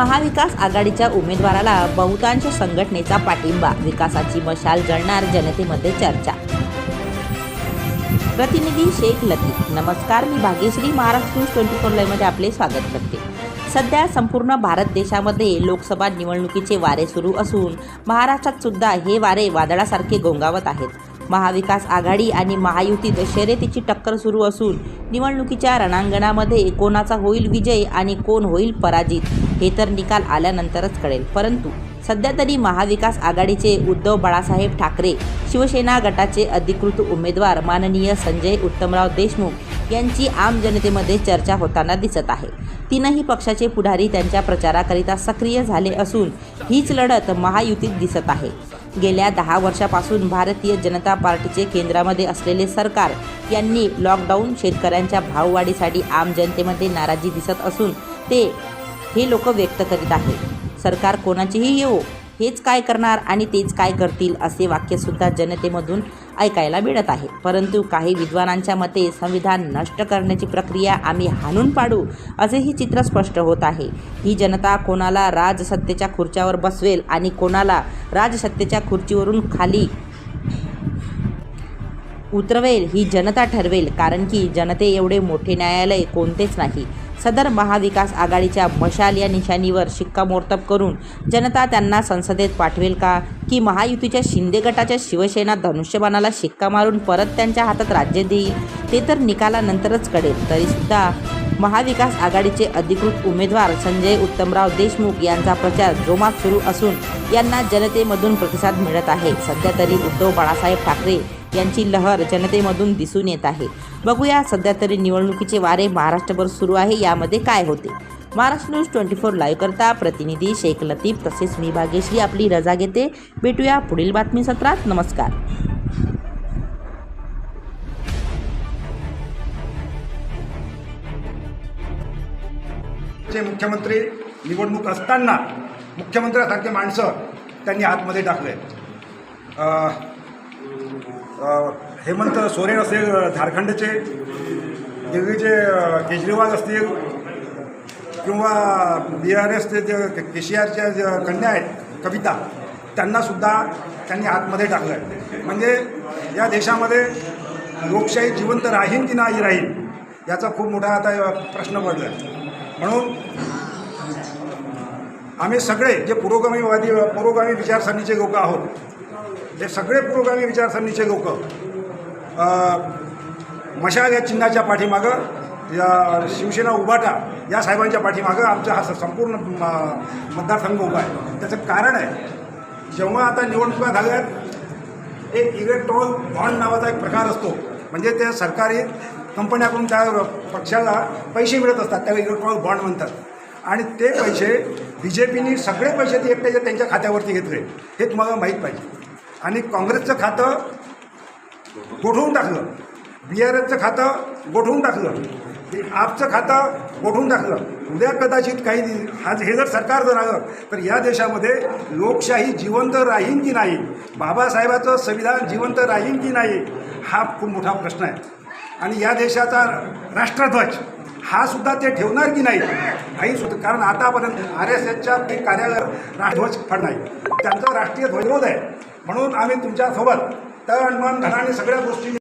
महाविकास आघाडीच्या उमेदवाराला बहुतांश संघटनेचा पाठिंबा. विकासाची मशाल जळणार जनतेमध्ये चर्चा. प्रतिनिधी शेख लतीफ. नमस्कार मी Bhagyashree. Maharashtra news twenty four लाईव्हमध्ये आपले स्वागत करते. सध्या संपूर्ण भारत देशामध्ये लोकसभा निवडणुकीचे वारे सुरू असून महाराष्ट्रात सुद्धा हे वारे वादळासारखे गोंगावत आहेत. महाविकास आघाडी आणि महायुतीत शर्यतीची टक्कर सुरू असून निवडणुकीच्या रणांगणामध्ये कोणाचा होईल विजय आणि कोण होईल पराजित हे तर निकाल आल्यानंतरच कळेल. परंतु सध्या तरी महाविकास आघाडीचे उद्धव बाळासाहेब ठाकरे शिवसेना गटाचे अधिकृत उमेदवार माननीय संजय उत्तमराव देशमुख यांची आम जनतेमध्ये चर्चा होताना दिसत आहे. तीनही पक्षाचे पुढारी त्यांच्या प्रचाराकरिता सक्रिय झाले असून हीच लढत महायुतीत दिसत आहे. गेल्या दहा वर्षापासून भारतीय जनता पार्टीचे केंद्रामध्ये असलेले सरकार यांनी लॉकडाऊन शेतकऱ्यांच्या भाववाढीसाठी आम जनतेमध्ये नाराजी दिसत असून ते हे लोक व्यक्त करीत आहे सरकार कोणाचेही येवो हेच काय करणार आणि तेच काय करतील असे वाक्यसुद्धा जनतेमधून ऐकायला मिळत आहे. परंतु काही विद्वानांच्या मते संविधान नष्ट करण्याची प्रक्रिया आम्ही हाणून पाडू असेही चित्र स्पष्ट होत आहे. ही जनता कोणाला राजसत्तेच्या खुर्च्यावर बसवेल आणि कोणाला राजसत्तेच्या खुर्चीवरून खाली उतरवेल ही जनता ठरवेल कारण की जनते एवढे मोठे न्यायालय कोणतेच नाही. सदर महाविकास आघाडीच्या मशाल या निशाणीवर शिक्कामोर्तब करून जनता त्यांना संसदेत पाठवेल का? की महायुतीच्या शिंदे गटाच्या शिवसेना धनुष्यबाणाला शिक्का मारून परत त्यांच्या हातात राज्य देईल? ते तर निकालानंतरच कळेल. तरीसुद्धा महाविकास आघाडीचे अधिकृत उमेदवार संजय उत्तमराव देशमुख यांचा प्रचार जोमात सुरू असून यांना जनतेमधून प्रतिसाद मिळत आहे. सध्या तरी उद्धव बाळासाहेब ठाकरे यांची लहर जनतेमधून दिसून येत आहे. बघूया सध्या तरी निवडणुकीचे वारे महाराष्ट्रभर सुरू आहे. यामध्ये काय होते? Maharashtra news twenty four live करता प्रतिनिधी शेख लतीफ तसेच मी भाग्यश्री आपली रजा घेते. भेटूया पुढील बातमी सत्रात नमस्कार. चे मुख्यमंत्री निवडणूक असताना मुख्यमंत्र्यासारखे माणसं त्यांनी आतमध्ये टाकले हेमंत सोरेन असेल झारखंडचे दिल्लीचे केजरीवाल असतील किंवा बी आर एसचे जे के सी आरच्या ज्या कन्या आहेत कविता त्यांनासुद्धा त्यांनी आतमध्ये टाकलं आहे म्हणजे या देशामध्ये लोकशाही जिवंत राहील की नाही राहील याचा खूप मोठा आता प्रश्न पडला आहे म्हणून आम्ही सगळे जे पुरोगामीवादी पुरोगामी विचारसरणीचे लोक आहोत हे सगळे पुरोगामी विचारसरणीचे लोक मशाल या चिन्हाच्या पाठीमागं या शिवसेना उभाटा या साहेबांच्या पाठीमागं आमचा हा संपूर्ण म- मतदारसंघ उभा आहे. त्याचं कारण आहे जेव्हा आता निवडणुका झाल्यात एक इलेक्ट्रॉल बॉन्ड नावाचा एक प्रकार असतो. म्हणजे त्या सरकारी कंपन्याकडून त्या पक्षाला पैसे मिळत असतात त्याला इलेक्ट्रॉल बॉन्ड म्हणतात. आणि ते पैसे बी जे पीनी सगळे पैसे ते एकट्याच्या त्यांच्या खात्यावरती घेतले. हे तुम्हाला माहीत पाहिजे. आणि काँग्रेसचं खातं गोठवून टाकलं. बी आर एसचं खातं गोठवून टाकलं. आपचं खातं गोठवून टाकलं. उद्या कदाचित काही आज हा हे जर सरकार जर आलं तर या देशामध्ये लोकशाही जिवंत राहीन की नाही? बाबासाहेबाचं संविधान जिवंत राहीन की नाही? हा खूप मोठा प्रश्न आहे. आणि या देशाचा राष्ट्रध्वज हा सुद्धा ते ठेवणार की नाही? नाही सुद्धा कारण आतापर्यंत आर एस एसच्या ते कार्यालय राष्ट्रध्वज फड नाही. त्यांचा राष्ट्रीय ध्वजरोध आहे. म्हणून आम्ही तुमच्यासोबत तण मन धनाने सगळ्या गोष्टी